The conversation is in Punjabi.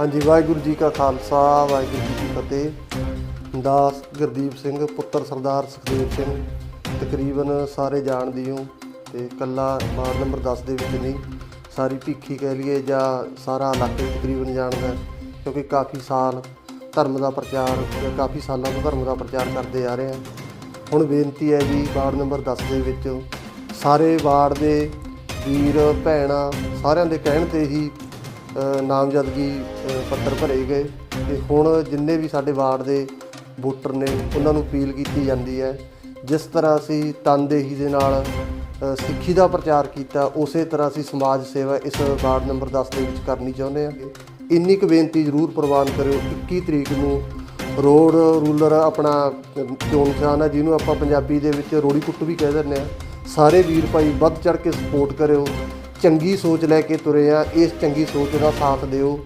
ਹਾਂਜੀ, ਵਾਹਿਗੁਰੂ ਜੀ ਕਾ ਖਾਲਸਾ, ਵਾਹਿਗੁਰੂ ਜੀ ਕੀ ਫਤਿਹ। ਦਾਸ ਗੁਰਦੀਪ ਸਿੰਘ, ਪੁੱਤਰ ਸਰਦਾਰ ਸੁਖਦੇਵ ਸਿੰਘ, ਤਕਰੀਬਨ ਸਾਰੇ ਜਾਣਦੇ ਹੋ ਤੇ ਕੱਲਾ ਵਾਰਡ ਨੰਬਰ 10 ਦੇ ਵਿੱਚ ਨਹੀਂ, ਸਾਰੀ ਭੀਖੀ ਕਹਿ ਲਈਏ ਜਾਂ ਸਾਰਾ ਇਲਾਕੇ ਤਕਰੀਬਨ ਜਾਣਦਾ ਕਿਉਂਕਿ ਕਾਫੀ ਸਾਲ ਧਰਮ ਦਾ ਪ੍ਰਚਾਰ ਕਾਫੀ ਸਾਲਾਂ ਤੋਂ ਧਰਮ ਦਾ ਪ੍ਰਚਾਰ ਕਰਦੇ ਆ ਰਹੇ ਹਾਂ। ਹੁਣ ਬੇਨਤੀ ਹੈ ਜੀ, ਵਾਰਡ ਨੰਬਰ 10 ਦੇ ਵਿੱਚ ਸਾਰੇ ਵਾਰਡ ਦੇ ਵੀਰ, ਭੈਣਾਂ ਸਾਰਿਆਂ ਦੇ ਕਹਿਣ ਤੇ ਹੀ ਨਾਮਜ਼ਦਗੀ ਪੱਤਰ ਭਰੇ ਗਏ ਤੇ ਹੁਣ ਜਿੰਨੇ ਵੀ ਸਾਡੇ ਵਾਰਡ ਦੇ ਵੋਟਰ ਨੇ, ਉਹਨਾਂ ਨੂੰ ਅਪੀਲ ਕੀਤੀ ਜਾਂਦੀ ਹੈ। ਜਿਸ ਤਰ੍ਹਾਂ ਅਸੀਂ ਤਨਦੇਹੀ ਦੇ ਨਾਲ ਸਿੱਖੀ ਦਾ ਪ੍ਰਚਾਰ ਕੀਤਾ, ਉਸੇ ਤਰ੍ਹਾਂ ਅਸੀਂ ਸਮਾਜ ਸੇਵਾ ਇਸ ਵਾਰਡ ਨੰਬਰ 10 ਦੇ ਵਿੱਚ ਕਰਨੀ ਚਾਹੁੰਦੇ ਹਾਂ। ਇੰਨੀ ਕੁ ਬੇਨਤੀ ਜ਼ਰੂਰ ਪ੍ਰਵਾਨ ਕਰਿਓ। 21 ਤਰੀਕ ਨੂੰ ਰੋਡ ਰੂਲਰ ਆਪਣਾ ਚੋਣ ਨਿਸ਼ਾਨ ਹੈ ਜਿਹਨੂੰ ਆਪਾਂ ਪੰਜਾਬੀ ਦੇ ਵਿੱਚ ਰੋੜੀ ਕੁੱਟ ਵੀ ਕਹਿ ਦਿੰਦੇ ਆ ਸਾਰੇ ਵੀਰ ਭਾਈ ਵੱਧ ਚੜ ਕੇ ਸਪੋਰਟ ਕਰਿਓ। ਚੰਗੀ ਸੋਚ ਲੈ ਕੇ ਤੁਰੇ ਆ ਇਸ ਚੰਗੀ ਸੋਚ ਦਾ ਸਾਥ ਦਿਓ।